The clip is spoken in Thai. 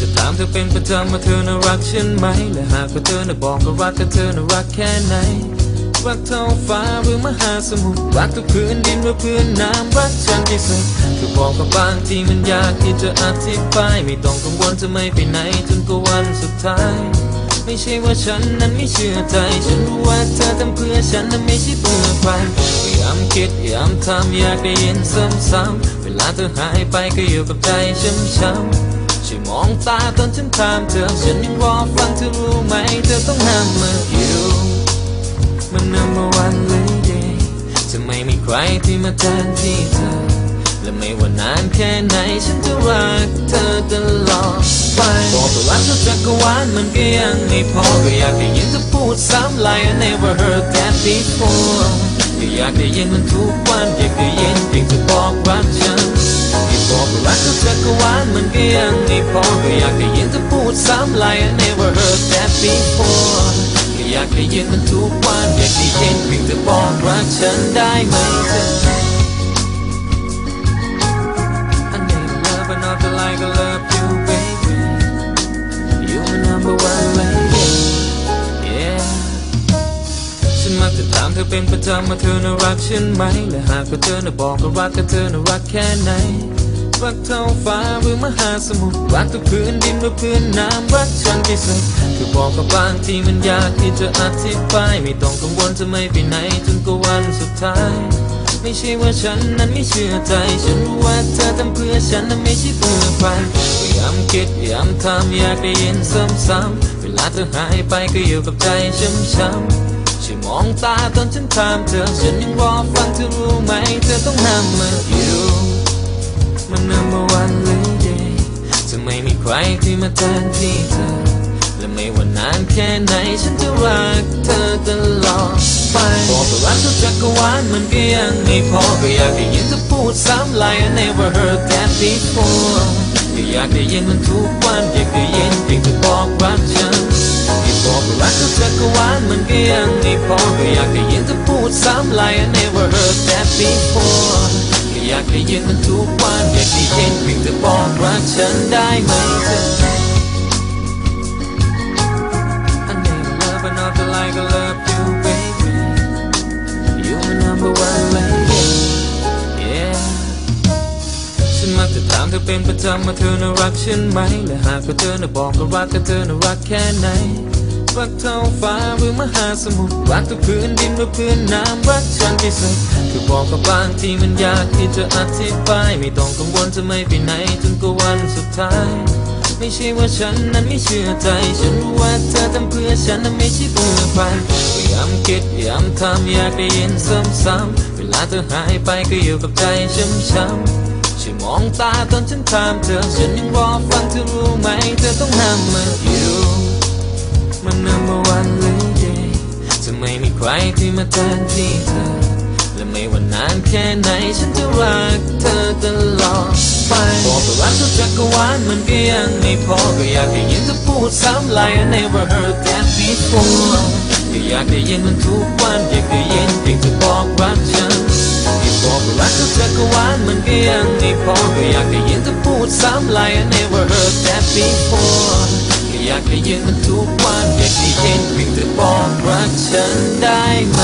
จะถามเธอเป็นประจำว่าเธอน่ารักฉันไหม และหากว่าเธอน่ะบอกก็รักก็เธอน่ารักแค่ไหน รักเท่าฟ้าหรือมหาสมุทร รักทุกพื้นดินหรือพื้นน้ำ รักฉันที่สุดคือบอกกับบางทีมันยากที่จะอธิบาย ไม่ต้องกังวลจะไม่ไปไหนจนกว่าวันสุดท้าย ไม่ใช่ว่าฉันนั้นไม่เชื่อใจ ฉันรู้ว่าเธอทำเพื่อฉันนั้นไม่ใช่เพื่อใครพยายามคิดพยายามทำอยากได้ยินซ้ำๆเวลาเธอหายไปก็อยู่กับใจช้ำๆ ช่วยมองตาตอนฉันถามเธอ ฉันยังรอฟังเธอรู้ไหม เธอต้องห้ามมาอยู่มัน number one lady จะไม่มีใครที่มาแทนที่เธอ และไม่ว่านานแค่ไหนฉันจะรักเธอตลอดไปบอกตัวรักเธอจักรวาลมันก็ยังไม่พอ ก็อยากได้ยินเธอพูดซ้ำ like I never heard that before ก็อยากได้ยินมันทุกวันอยากได้ยินเพียงเธอบอกรักฉันที่บอกว่ารักเธอจักรวาลมันก็ยัง อก็อยากได้ยินเธอพูดซ้ำ like I never heard that before ก็อยากได้ยินมันทุกวันอยากได้ยินเพียงเธอบอกรักฉันได้ไหมเธอ I need love but not the like I love you baby You my number one lady Yeah ฉันมักจะถามเธอเป็นประจำว่าเธอน่ารักฉันไหมและหากว่าเธอน่ะบอกก็รักก็เธอน่ารักแค่ไหน รักเท่าฟ้าหรือมหาสมุทรรักทุกพื้นดินหรือพื้นน้ำรักฉันที่สุดคือบอกกับบางที่มันยากที่จะอธิบายไม่ต้องกังวลจะไม่ไปไหนจนกว่าวันสุดท้าย ไม่ใช่ว่าฉันนั้นไม่เชื่อใจ ฉันรู้ว่าเธอทำเพื่อฉันนั้นไม่ใช่เพื่อใครพยายามคิดพยายามทำอยากได้ยินซ้ำๆเวลาเธอหายไปก็อยู่กับใจช้ำๆช่มองตาตอนฉันถามเธอ ฉันยังรอฟังเธอรู้ไหม เธอต้องห้ามมาอยู่ มัน number one lady จะไม่มีใครที่มาแทนที่เธอ และไม่ว่านานแค่ไหนฉันจะรักเธอตลอดไปบอกว่ารักทุกจักรวาลมันก็ยังไม่พอก็อยากได้ยินเธอพูดซ้ำ like I never heard that before ก็อยากได้ยินมันทุกวันอยากได้ยินเพียงเธอบอกรักฉันที่บอกว่ารักทุกจักรวาลมันก็ยังไม่พอก็อยากได้ยินเธอพูดซ้ำ like I never heard that before อยากได้ยินมันทุกวันอยากได้ยินเพียงเธอบอกรักฉันได้ไหมเธอ I need love another like I love you baby You my number one lady Yeah ฉันมักจะถามเธอเป็นประจำว่าเธอน่ารักฉันไหมและหากว่าเธอน่ะบอกก็รักก็เธอน่ารักแค่ไหน รักเท่าฟ้าหรือมหาสมุทรรักทุกพื้นดินหรือพื้นน้ำรักฉันที่สุดคือบอกกับบางที่มันยากที่จะอธิบาย ไม่ต้องกังวลจะไม่ไปไหนจนกว่าวันสุดท้าย ไม่ใช่ว่าฉันนั้นไม่เชื่อใจ ฉันรู้ว่าเธอทำเพื่อฉันนั้นไม่ใช่เพื่อใครพยายามคิดพยายามทำอยากได้ยินซ้ำๆเวลาเธอหายไปก็อยู่กับใจช้ำๆช่วยมองตาตอนฉันถามเธอ ฉันยังรอฟังเธอรู้ไหม เธอต้องห้ามมาอยู่ มัน number one lady จะไม่มีใครที่มาแทนที่เธอ และไม่ว่านานแค่ไหนฉันจะรักเธอตลอดไปบอกว่ารักทุกจักรวาลมันก็ยังไม่พอ ก็อยากได้ยินเธอพูดซ้ำ like I never heard that before ก็อยากได้ยินมันทุกวันอยากได้ยินเพียงเธอบอกรักฉันที่บอกว่ารักทุกจักรวาลมันก็ยังไม่พอ ก็อยากได้ยินเธอพูดซ้ำ like I never heard that before อยากได้ยืนมันทุกวันอยากได้เย็นเพียงแต่บอกรักฉันได้ไหม